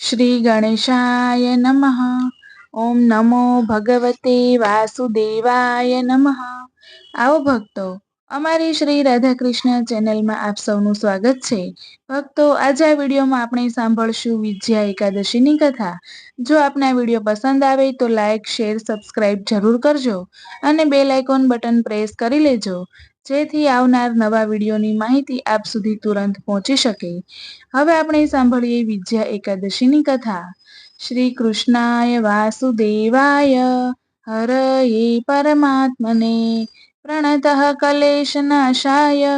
શ્રી ગણેશાય નમઃ. ઓમ નમો ભગવતે વાસુદેવાય નમઃ. આવો ભક્તો, અમારી શ્રી રાધાકૃષ્ણ ચેનલમાં આપ સૌનું સ્વાગત છે. ભક્તો, આજે આ વિડીયોમાં આપણે સાંભળશું વિજયા એકાદશીની કથા. જો આપને આ વીડિયો પસંદ આવે તો લાઇક શેર સબસ્ક્રાઇબ જરૂર કરજો અને બે લાઇકોન બટન પ્રેસ કરી લેજો. જેથી આવનાર નવા વિડીયોની માહિતી આપ સુધી તુરંત પહોંચી શકે. હવે આપણે સાંભળીએ વિજયા એકાદશીની કથા. શ્રી કૃષ્ણાય વાસુદેવાય હરયે પરમાત્મને પ્રણતઃ કલેશનાશાય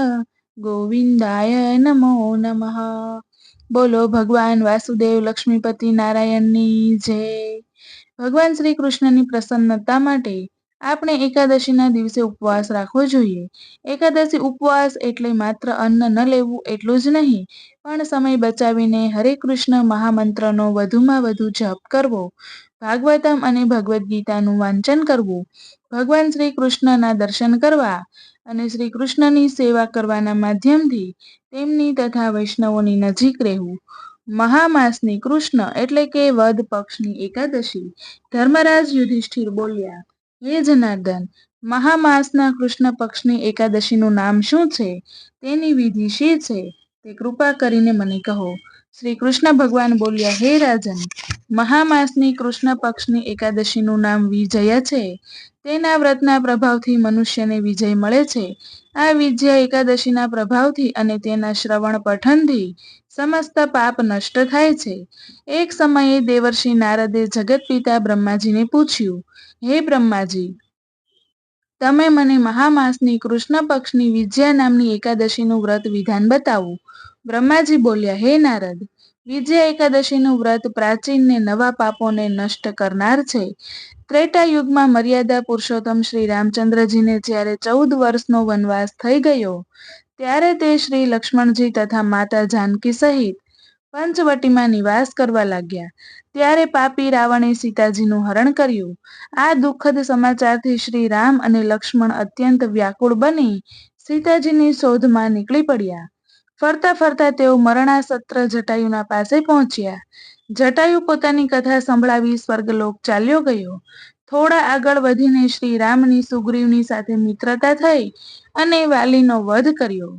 ગોવિંદાય નમો નમઃ. બોલો ભગવાન વાસુદેવ લક્ષ્મીપતિ નારાયણની જય. ભગવાન શ્રી કૃષ્ણની પ્રસન્નતા માટે આપણે એકાદશીના દિવસે ઉપવાસ રાખવો જોઈએ. એકાદશી ઉપવાસ એટલે માત્ર અન્ન ન લેવું એટલું જ નહીં, પણ સમય બચાવીને હરે કૃષ્ણ મહામંત્રનો વધુમાં વધુ જપ કરવો, ભાગવતમ અને ભગવદ્ ગીતાનું વાંચન કરવું, ભગવાન શ્રી કૃષ્ણના દર્શન કરવા અને શ્રી કૃષ્ણની સેવા કરવાના માધ્યમથી તેમની તથા વૈષ્ણવોની નજીક રહેવું. મહામાસની કૃષ્ણ એટલે કે વદ પક્ષની એકાદશી. ધર્મરાજ યુધિષ્ઠિર બોલ્યા હે જનાર્દન, મહામાસના કૃષ્ણ પક્ષની એકાદશીનું નામ શું છે? તેની વિધિ શી છે? તે કૃપા કરીને મને કહો. શ્રી કૃષ્ણ ભગવાન બોલ્યા, હે રાજન મહામાસની કૃષ્ણ પક્ષની એકાદશીનું નામ વિજય છે. તેના વ્રતના પ્રભાવથી મનુષ્યને વિજય મળે છે. આ વિજય એકાદશીના પ્રભાવથી અને તેના શ્રવણ પઠનથી સમસ્ત પાપ નષ્ટ થાય છે. એક સમયે દેવર્ષિ નારદે જગત પિતા બ્રહ્માજીને પૂછ્યું, હે બ્રહ્માજી, તમે મને મહામાસની કૃષ્ણ પક્ષની વિજયા નામની એકાદશીનું વ્રત વિધાન બતાવો. બ્રહ્માજી બોલ્યા, હે નારદ વિજયા એકાદશીનું વ્રત પ્રાચીન ને નવા પાપોને નષ્ટ કરનાર છે. ત્રેટા યુગમાં મર્યાદા પુરુષોત્તમ શ્રી રામચંદ્રજીને જ્યારે ચૌદ વર્ષનો વનવાસ થઈ ગયો, ત્યારે તે શ્રી લક્ષ્મણજી તથા માતા જાનકી સહિત પંચવટીમાં નિવાસ કરવા લાગ્યા. ત્યારે પાપી રાવણે સીતાજીનું હરણ કર્યું. આ દુઃખદ સમાચારથી શ્રી રામ અને લક્ષ્મણ અત્યંત વ્યાકુળ બની સીતાજીની શોધમાં નીકળી પડ્યા. ફરતા ફરતા તેઓ મરણાસત્ર જટાયુના પાસે પહોંચ્યા. જટાયુ પોતાની કથા સંભળાવી સ્વર્ગલોક ચાલ્યો ગયો. થોડા આગળ વધીને શ્રી રામની સુગ્રીવની સાથે મિત્રતા થઈ અને વાલીનો વધ કર્યો.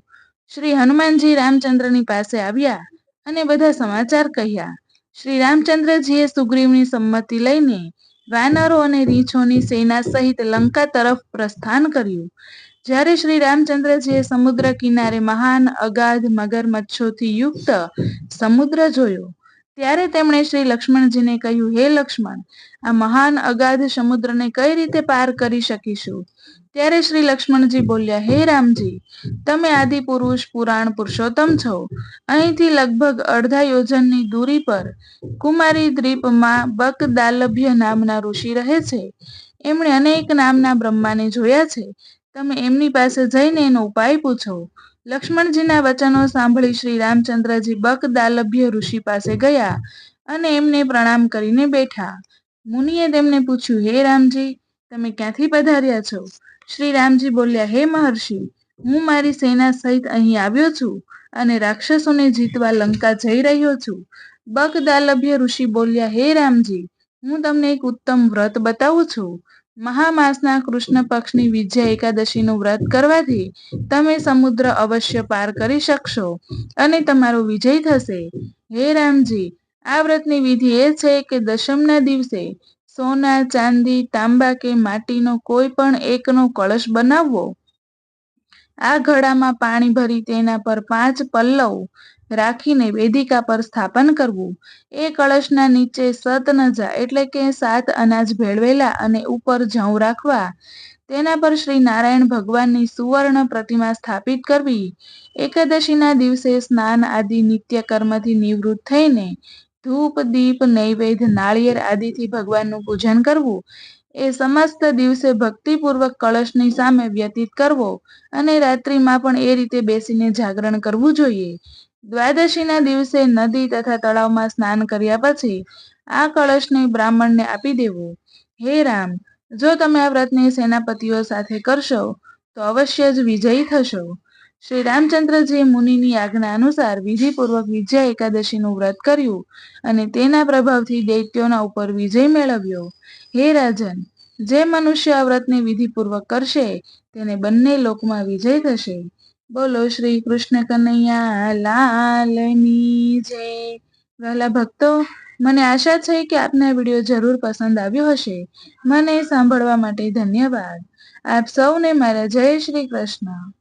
શ્રી હનુમાનજી રામચંદ્રની પાસે આવ્યા અને બધા સમાચાર કહ્યા. શ્રી રામચંદ્રજીએ સુગ્રીવની સંમતિ લઈને વાનરો અને રીંછોની સેના સહિત લંકા તરફ પ્રસ્થાન કર્યું. જ્યારે શ્રી રામચંદ્રજીએ સમુદ્ર કિનારે મહાન અગાધ મગરમચ્છોથી યુક્ત સમુદ્ર જોયો, ત્યારે તેમણે શ્રી લક્ષ્મણજીને કહ્યું, હે લક્ષ્મણ, આ મહાન અગાધ સમુદ્રને કઈ રીતે પાર કરી શકીશું? ત્યારે શ્રી લક્ષ્મણજી બોલ્યા, હે રામજી, તમે આદિ પુરુષ પુરાણ, પુરુષોત્તમ છો. અહીંથી લગભગ અડધા યોજનની દૂરી પર કુમારી દ્વીપમાં બક દાલભ્ય નામના ઋષિ રહે છે. એમણે અનેક નામના બ્રહ્માને જોયા છે. તમે એમની પાસે જઈને એનો ઉપાય પૂછો. લક્ષ્મણજીના વચનો સાંભળી શ્રી રામચંદ્રજી બકદાલભ્ય ઋષિ પાસે ગયા અને એમને પ્રણામ કરીને બેઠા. મુનિએ તેમને પૂછ્યું, હે રામજી તમે ક્યાંથી પધાર્યા છો? શ્રી રામજી બોલ્યા, હે મહર્ષિ, હું મારી સેના સહિત અહીં આવ્યો છું અને રાક્ષસોને જીતવા લંકા જઈ રહ્યો છું. બકદાલભ્ય ઋષિ બોલ્યા, હે રામજી, હું તમને એક ઉત્તમ વ્રત બતાવું છું. મહામાસના કૃષ્ણ પક્ષની વિજય એકાદશીનું વ્રત કરવાથી તમે સમુદ્ર અવશ્ય પાર કરી શકશો અને તમારો વિજય થશે. હે રામજી, આ વ્રતની વિધિ એ છે કે દશમના દિવસે સોના, ચાંદી તાંબા કે માટીનો કોઈ પણ એકનો કળશ બનાવવો? આ ઘડામાં પાણી ભરી તેના પર પાંચ પલ્લવ રાખીને વેદિકા પર સ્થાપન કરવું. એ કળશના નીચે સતનજા એટલે કે સાત અનાજ ભેળવેલા અને ઉપર જવ રાખવા. તેના પર શ્રી નારાયણ ભગવાનની સુવર્ણ પ્રતિમા સ્થાપિત કરવી. એકાદશીના દિવસે સ્નાન આદિ નિત્ય કર્મથી નિવૃત્ત થઈને ધૂપ, દીપ, નૈવેદ્ય, નાળિયેર આદિથી ભગવાનનું પૂજન કરવું, એ સમસ્ત દિવસે ભક્તિપૂર્વક કળશની સામે વ્યતીત કરવો અને રાત્રિમાં પણ એ રીતે બેસીને જાગરણ કરવું જોઈએ. દ્વાદશીના દિવસે નદી તથા તળાવમાં સ્નાન કર્યા પછી આ કળશને બ્રાહ્મણને આપી દેવો. હે રામ, જો તમે આ વ્રતને સેનાપતિઓ સાથે કરશો, તો અવશ્ય જ વિજયી થશો. શ્રી રામચંદ્રજીએ મુનિની આજ્ઞા અનુસાર વિધિપૂર્વક વિજયા એકાદશીનું વ્રત કર્યું અને તેના પ્રભાવથી દૈત્યોના ઉપર વિજય મેળવ્યો. હે રાજન, જે મનુષ્ય આ વ્રતને વિધિપૂર્વક કરશે, તેને બંને લોકમાં વિજય થશે. બોલો શ્રી કૃષ્ણ કનૈયા લાલની જય. વહેલા ભક્તો, મને આશા છે કે આપને આ વીડિયો જરૂર પસંદ આવ્યો હશે. મને સાંભળવા માટે ધન્યવાદ. આપ સૌને મારા જય શ્રી કૃષ્ણ.